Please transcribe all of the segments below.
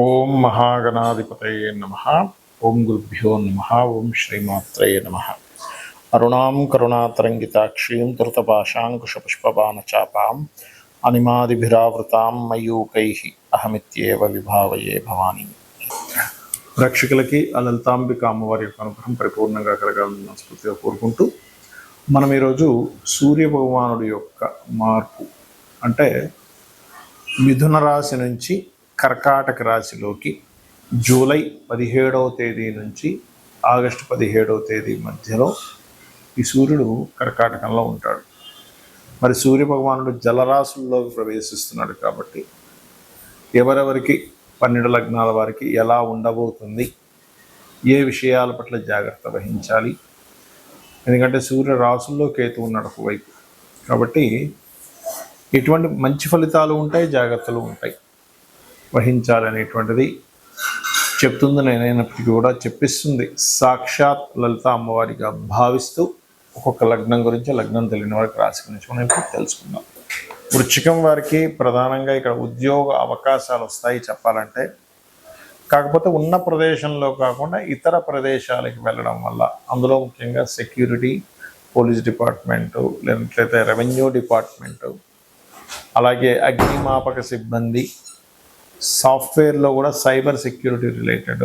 ఓం మహాగణాధిపతయే నమ. ఓం గురుభ్యో నమ. ఓం శ్రీమాత్రయే నమ. అరుణాం కరుణాతరంగితాక్షీం తృతపాశాంకుశపుష్పబాణచాపాం అనిమాదిభిరావృతాం మయూకై అహమిత్యేవ విభావయే భవాని. ప్రేక్షకులకి ఆ లలితాంబిక అమ్మవారి యొక్క అనుగ్రహం పరిపూర్ణంగా కలగాలని మనస్ఫూర్తిగా కోరుకుంటూ మనం ఈరోజు సూర్య భగవానుడి యొక్క మార్పు అంటే మిథున రాశి నుంచి కర్కాటక రాశిలోకి జూలై పదిహేడవ తేదీ నుంచి ఆగస్టు పదిహేడవ తేదీ మధ్యలో ఈ సూర్యుడు కర్కాటకంలో ఉంటాడు. మరి సూర్య భగవానుడు జలరాశుల్లోకి ప్రవేశిస్తున్నాడు కాబట్టి ఎవరెవరికి పన్నెండు లగ్నాల వారికి ఎలా ఉండబోతుంది ఏ విషయాల పట్ల జాగ్రత్త వహించాలి ఎందుకంటే సూర్య రాసుల్లో కేతు ఉన్నాడు ఒకవైపు. కాబట్టి ఎటువంటి మంచి ఫలితాలు ఉంటాయి జాగ్రత్తలు ఉంటాయి. వహించాలనేటువంటిది చెప్తుంది నేనైనప్పటికీ కూడా చెప్పిస్తుంది. సాక్షాత్ లలిత అమ్మవారిగా భావిస్తూ ఒక్కొక్క లగ్నం గురించి లగ్నం తెలియని వారికి రాశి గురించి మనం ఇప్పుడు తెలుసుకుందాం. వృచ్చికం వారికి ప్రధానంగా ఇక్కడ ఉద్యోగ అవకాశాలు వస్తాయి చెప్పాలంటే. కాకపోతే ఉన్న ప్రదేశంలో కాకుండా ఇతర ప్రదేశాలకు వెళ్ళడం వల్ల అందులో ముఖ్యంగా సెక్యూరిటీ పోలీస్ డిపార్ట్మెంటు లేనట్లయితే రెవెన్యూ డిపార్ట్మెంటు అలాగే అగ్నిమాపక సిబ్బంది సాఫ్ట్వేర్లో కూడా సైబర్ సెక్యూరిటీ రిలేటెడ్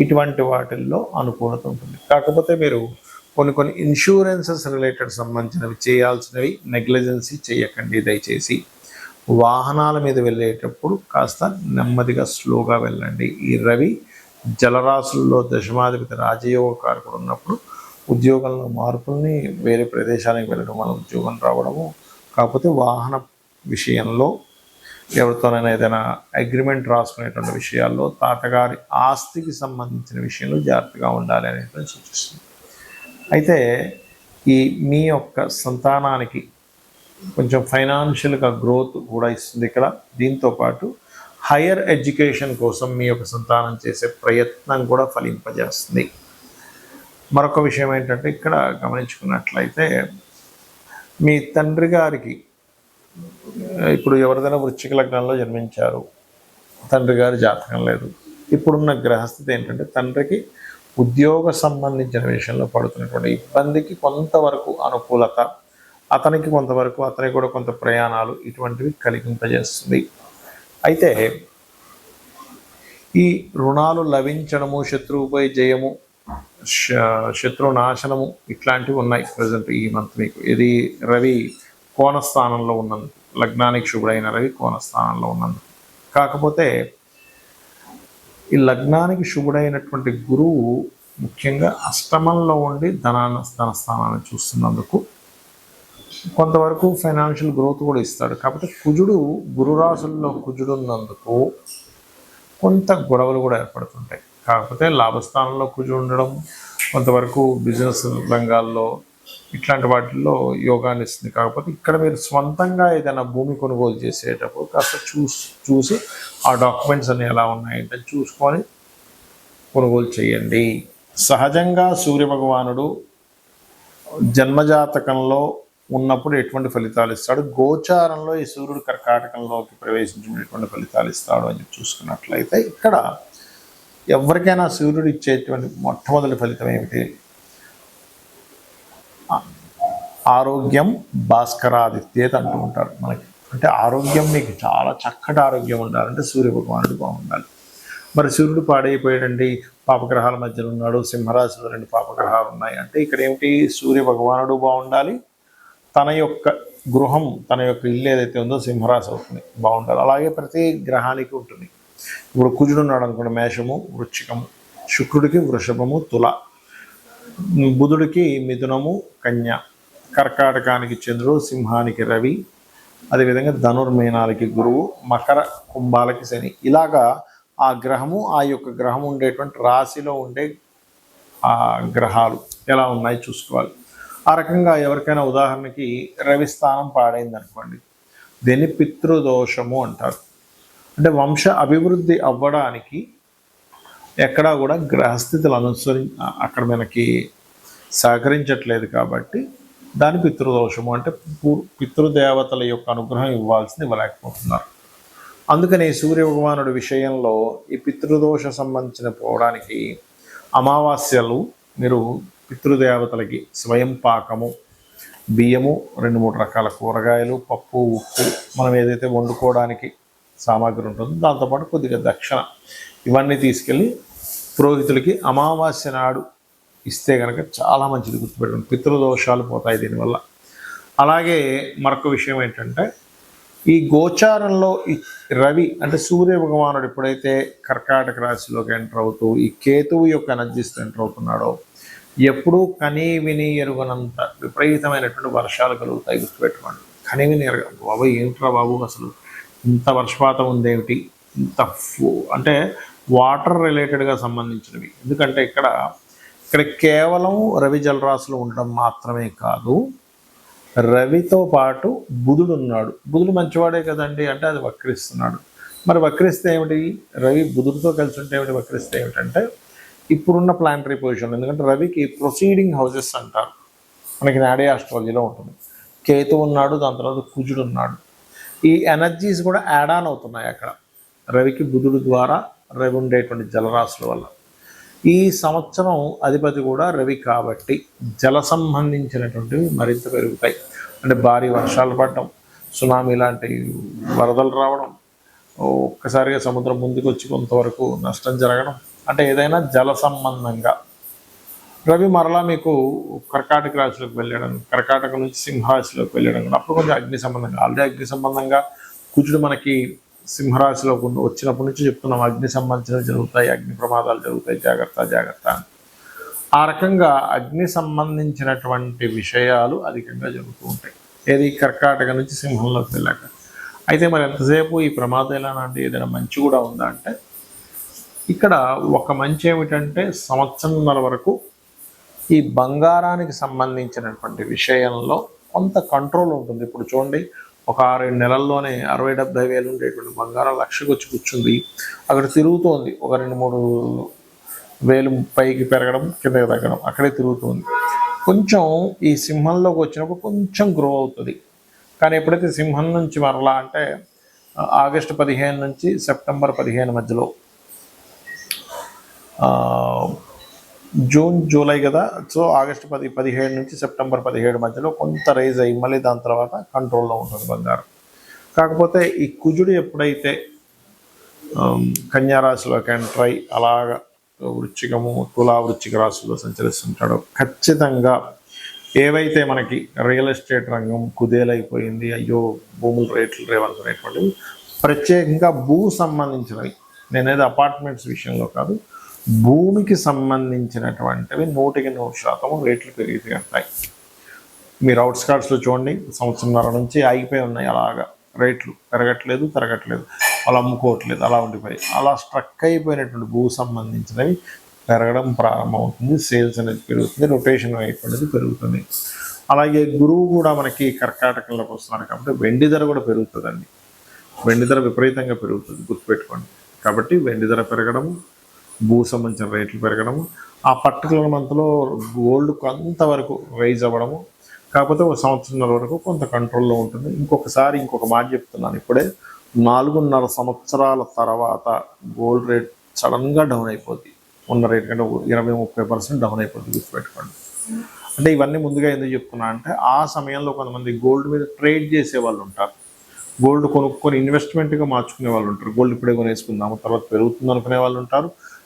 ఇటువంటి వాటిల్లో అనుకూలత ఉంటుంది. కాకపోతే మీరు కొన్ని కొన్ని ఇన్సూరెన్సెస్ రిలేటెడ్ సంబంధించినవి చేయాల్సినవి నెగ్లిజెన్సీ చేయకండి దయచేసి. వాహనాల మీద వెళ్ళేటప్పుడు కాస్త నెమ్మదిగా స్లోగా వెళ్ళండి. ఈ రవి జలరాశుల్లో దశమాధిపతి రాజయోగ కారకుడు ఉన్నప్పుడు ఉద్యోగంలో మార్పుల్ని వేరే ప్రదేశానికి వెళ్ళడం వల్ల ఉద్యోగం రావడము కాకపోతే వాహన విషయంలో ఎవరితోనైనా ఏదైనా అగ్రిమెంట్ రాసుకునేటువంటి విషయాల్లో తాతగారి ఆస్తికి సంబంధించిన విషయంలో జాగ్రత్తగా ఉండాలి అనేటువంటి సూచిస్తుంది. అయితే ఈ మీ యొక్క సంతానానికి కొంచెం ఫైనాన్షియల్గా గ్రోత్ కూడా ఇస్తుంది ఇక్కడ. దీంతో పాటు హయ్యర్ ఎడ్యుకేషన్ కోసం మీ యొక్క సంతానం చేసే ప్రయత్నం కూడా ఫలింపజేస్తుంది. మరొక విషయం ఏంటంటే ఇక్కడ గమనించుకున్నట్లయితే మీ తండ్రి గారికి ఇప్పుడు ఎవరిదైనా వృశ్చిక లగ్నంలో జన్మించారు. తండ్రి గారి జాతకం లేదు. ఇప్పుడున్న గ్రహస్థితి ఏంటంటే తండ్రికి ఉద్యోగ సంబంధించిన విషయంలో పడుతున్నటువంటి ఇబ్బందికి కొంతవరకు అనుకూలత అతనికి కొంతవరకు అతనికి కూడా కొంత ప్రయాణాలు ఇటువంటివి కలిగింపజేస్తుంది. అయితే ఈ రుణాలు లభించడము శత్రువుపై జయము శ- శత్రు నాశనము ఇట్లాంటివి ఉన్నాయి ప్రజెంట్ ఈ మంత్ మీకు. ఇది రవి కోణస్థానంలో ఉన్నందు లగ్నానికి శుభుడైన రవి కోణస్థానంలో ఉన్నందు కాకపోతే ఈ లగ్నానికి శుభుడైనటువంటి గురువు ముఖ్యంగా అష్టమంలో ఉండి ధనాన్ని ధనస్థానాన్ని చూస్తున్నందుకు కొంతవరకు ఫైనాన్షియల్ గ్రోత్ కూడా ఇస్తాడు. కాకపోతే కుజుడు గురురాశుల్లో కుజుడు ఉన్నందుకు కొంత గొడవలు కూడా ఏర్పడుతుంటాయి. కాకపోతే లాభస్థానంలో కుజుడు ఉండడం కొంతవరకు బిజినెస్ రంగాల్లో ఇట్లాంటి వాటిల్లో యోగాన్ని ఇస్తుంది. కాకపోతే ఇక్కడ మీరు స్వంతంగా ఏదైనా భూమి కొనుగోలు చేసేటప్పుడు కాస్త చూసి చూసి ఆ డాక్యుమెంట్స్ అన్ని ఎలా ఉన్నాయంటే చూసుకొని కొనుగోలు చేయండి. సహజంగా సూర్య భగవానుడు జన్మజాతకంలో ఉన్నప్పుడు ఎటువంటి ఫలితాలు ఇస్తాడు? గోచారంలో ఈ సూర్యుడు కర్కాటకంలోకి ప్రవేశించిన ఎటువంటి ఫలితాలు ఇస్తాడు అని చూసుకున్నట్లయితే ఇక్కడ ఎవరికైనా సూర్యుడు ఇచ్చేటువంటి మొట్టమొదటి ఫలితం ఏమిటి? ఆరోగ్యం భాస్కరాదిత్యేత అంటూ ఉంటారు మనకి. అంటే ఆరోగ్యం మీకు చాలా చక్కటి ఆరోగ్యం ఉండాలంటే సూర్య భగవానుడు బాగుండాలి. మరి సూర్యుడు పాడైపోయాడండి పాపగ్రహాల మధ్యలో ఉన్నాడు సింహరాశిలో రెండు పాపగ్రహాలు ఉన్నాయి అంటే ఇక్కడ ఏమిటి? సూర్య భగవానుడు బాగుండాలి తన యొక్క గృహం తన యొక్క ఇల్లు ఏదైతే ఉందో సింహరాశి అవుతుంది బాగుండాలి. అలాగే ప్రతి గ్రహానికి ఉంటుంది. ఇప్పుడు కుజుడు ఉన్నాడు అనుకోండి మేషము వృచ్చికము శుక్రుడికి వృషభము తుల. బుధుడికి మిథునము కన్య. కర్కాటకానికి చంద్రుడు సింహానికి రవి. అదేవిధంగా ధనుర్మీనాలకి గురువు మకర కుంభాలకి శని. ఇలాగా ఆ గ్రహము ఆ యొక్క గ్రహం ఉండేటువంటి రాశిలో ఉండే ఆ గ్రహాలు ఎలా ఉన్నాయి చూసుకోవాలి. ఆ రకంగా ఎవరికైనా ఉదాహరణకి రవి స్థానం పాడైంది అనుకోండి దీన్ని పితృదోషము అంటారు. అంటే వంశ అభివృద్ధి అవ్వడానికి ఎక్కడా కూడా గ్రహస్థితులు అనుసరి అక్కడ మనకి సహకరించట్లేదు కాబట్టి దాని పితృదోషము అంటే పితృదేవతల యొక్క అనుగ్రహం ఇవ్వాల్సింది ఇవ్వలేకపోతున్నారు. అందుకని సూర్య భగవానుడి విషయంలో ఈ పితృదోష సంబంధించిన పోవడానికి అమావాస్యలు మీరు పితృదేవతలకి స్వయం పాకము బియ్యము రెండు మూడు రకాల కూరగాయలు పప్పు ఉప్పు మనం ఏదైతే వండుకోవడానికి సామాగ్రి ఉంటుందో దాంతోపాటు కొద్దిగా దక్షిణ ఇవన్నీ తీసుకెళ్ళి పురోహితులకి అమావాస్య నాడు ఇస్తే కనుక చాలా మంచిది గుర్తుపెట్టుకోండి. పితృదోషాలు పోతాయి దీనివల్ల. అలాగే మరొక విషయం ఏంటంటే ఈ గోచారంలో ఈ రవి అంటే సూర్య భగవానుడు ఎప్పుడైతే కర్కాటక రాశిలోకి ఎంటర్ అవుతూ ఈ కేతువు యొక్క ఎనర్జీస్తో ఎంటర్ అవుతున్నాడో ఎప్పుడూ కనీ విని ఎరుగనంత విపరీతమైనటువంటి వర్షాలు కలుగుతాయి గుర్తుపెట్టుకోండి. కనీ విని ఎరగ బాబు ఏంట్రా బాబు అసలు ఇంత వర్షపాతం ఉందేమిటి? ఇంత అంటే వాటర్ రిలేటెడ్గా సంబంధించినవి. ఎందుకంటే ఇక్కడ ఇక్కడ కేవలం రవి జలరాశులు ఉండడం మాత్రమే కాదు రవితో పాటు బుధుడు ఉన్నాడు. బుధుడు మంచివాడే కదండి అంటే అది వక్రిస్తున్నాడు. మరి వక్రిస్తే ఏమిటి? రవి బుధుడితో కలిసి ఉంటే ఏమిటి? వక్రిస్తే ఏమిటంటే ఇప్పుడున్న ప్లానటరీ పొజిషన్ ఎందుకంటే రవికి ప్రొసీడింగ్ హౌసెస్ అంటారు. మనకి నాడే ఆస్ట్రాలజీలో ఉంటుంది. కేతు ఉన్నాడు దాని తర్వాత కుజుడు ఉన్నాడు. ఈ ఎనర్జీస్ కూడా యాడ్ ఆన్ అవుతున్నాయి అక్కడ. రవికి బుధుడు ద్వారా రవి ఉండేటువంటి జలరాశుల వల్ల. ఈ సంవత్సరం అధిపతి కూడా రవి కాబట్టి జల సంబంధించినటువంటివి మరింత పెరుగుతాయి. అంటే భారీ వర్షాలు పడటం సునామీ లాంటి వరదలు రావడం ఒక్కసారిగా సముద్రం ముందుకు వచ్చి కొంతవరకు నష్టం జరగడం అంటే ఏదైనా జల సంబంధంగా. రవి మరలా మీకు కర్కాటక రాశిలోకి వెళ్ళడం కర్కాటక నుంచి సింహరాశిలోకి వెళ్ళడం అప్పుడు కొంచెం అగ్ని సంబంధంగా ఆల్రెడీ అగ్ని సంబంధంగా కుజుడు మనకి సింహరాశిలో కొన్ని వచ్చినప్పటి నుంచి చెప్తున్నాం అగ్ని సంబంధించినవి జరుగుతాయి అగ్ని ప్రమాదాలు జరుగుతాయి జాగ్రత్త జాగ్రత్త ఆ రకంగా అగ్ని సంబంధించినటువంటి విషయాలు అధికంగా జరుగుతూ ఉంటాయి. ఏది కర్కాటక నుంచి సింహంలోకి వెళ్ళాక. అయితే మరి ఎంతసేపు ఈ ప్రమాదాలు అంటే ఏదైనా మంచి కూడా ఉందా అంటే ఇక్కడ ఒక మంచి ఏమిటంటే సంవత్సరంన్నర వరకు ఈ బంగారానికి సంబంధించినటువంటి విషయంలో కొంత కంట్రోల్ ఉంటుంది. ఇప్పుడు చూడండి ఒక ఆరేడు నెలల్లోనే అరవై డెబ్బై వేలు ఉండేటువంటి బంగారం లక్షకు వచ్చి కూర్చుంది. అక్కడ తిరుగుతోంది. ఒక రెండు మూడు వేలు పైకి పెరగడం కిందకి తగ్గడం అక్కడే తిరుగుతుంది. కొంచెం ఈ సింహంలోకి వచ్చినప్పుడు కొంచెం గ్రో అవుతుంది. కానీ ఎప్పుడైతే సింహం నుంచి మరలా అంటే ఆగస్టు పదిహేను నుంచి సెప్టెంబర్ పదిహేను మధ్యలో జూన్ జూలై కదా. సో ఆగస్టు పది పదిహేడు నుంచి సెప్టెంబర్ పదిహేడు మధ్యలో కొంత రైజ్ అయ్యి మళ్ళీ దాని తర్వాత కంట్రోల్లో ఉంటుంది బంగారం. కాకపోతే ఈ కుజుడు ఎప్పుడైతే కన్యారాశిలో కన్యా ఎంటర్ అయి అలాగ వృచ్చికము తులా వృచ్చిక రాశుల్లో సంచరిస్తుంటాడో ఖచ్చితంగా ఏవైతే మనకి రియల్ ఎస్టేట్ రంగం కుదేలైపోయింది అయ్యో భూముల రేట్లు రేవనుకునేటువంటివి ప్రత్యేకంగా భూ సంబంధించినవి. నేనేది అపార్ట్మెంట్స్ విషయంలో కాదు భూమికి సంబంధించినటువంటివి నూటికి నూరు శాతం రేట్లు పెరుగుతాయి మీరు అవుట్స్కాట్స్లో చూడండి సంవత్సరంన్నర నుంచి ఆగిపోయి ఉన్నాయి. అలాగా రేట్లు పెరగట్లేదు పెరగట్లేదు. వాళ్ళు అమ్ముకోవట్లేదు అలా ఉండిపోయి అలా స్ట్రక్ అయిపోయినటువంటి భూ సంబంధించినవి పెరగడం ప్రారంభమవుతుంది. సేల్స్ అనేది పెరుగుతుంది రొటేషన్ అయిపోయినది పెరుగుతుంది. అలాగే గురువు కూడా మనకి కర్కాటకంలోకి వస్తున్నారు కాబట్టి వెండి ధర కూడా పెరుగుతుందండి. వెండి ధర విపరీతంగా పెరుగుతుంది గుర్తుపెట్టుకోండి. కాబట్టి వెండి ధర పెరగడము భూ సంబంధించిన రేట్లు పెరగడము ఆ పర్టికులర్ మంత్లో గోల్డ్ కొంతవరకు రైజ్ అవ్వడము కాకపోతే ఒక సంవత్సరం వరకు కొంత కంట్రోల్లో ఉంటుంది. ఇంకొకసారి ఇంకొక మాట చెప్తున్నాను ఇప్పుడే. నాలుగున్నర సంవత్సరాల తర్వాత గోల్డ్ రేట్ సడన్గా డౌన్ అయిపోద్ది. ఉన్న రేట్ కంటే ఇరవై ముప్పై పర్సెంట్ డౌన్ అయిపోద్ది గుర్తుపెట్టుకోండి. అంటే ఇవన్నీ ముందుగా ఎందుకు చెప్తున్నా అంటే ఆ సమయంలో కొంతమంది గోల్డ్ మీద ట్రేడ్ చేసే వాళ్ళు ఉంటారు. గోల్డ్ కొనుక్కొని ఇన్వెస్ట్మెంట్గా మార్చుకునే వాళ్ళు ఉంటారు. గోల్డ్ ఇప్పుడే కొనేసుకుందాము తర్వాత పెరుగుతుంది అనుకునే వాళ్ళు ఉంటారు.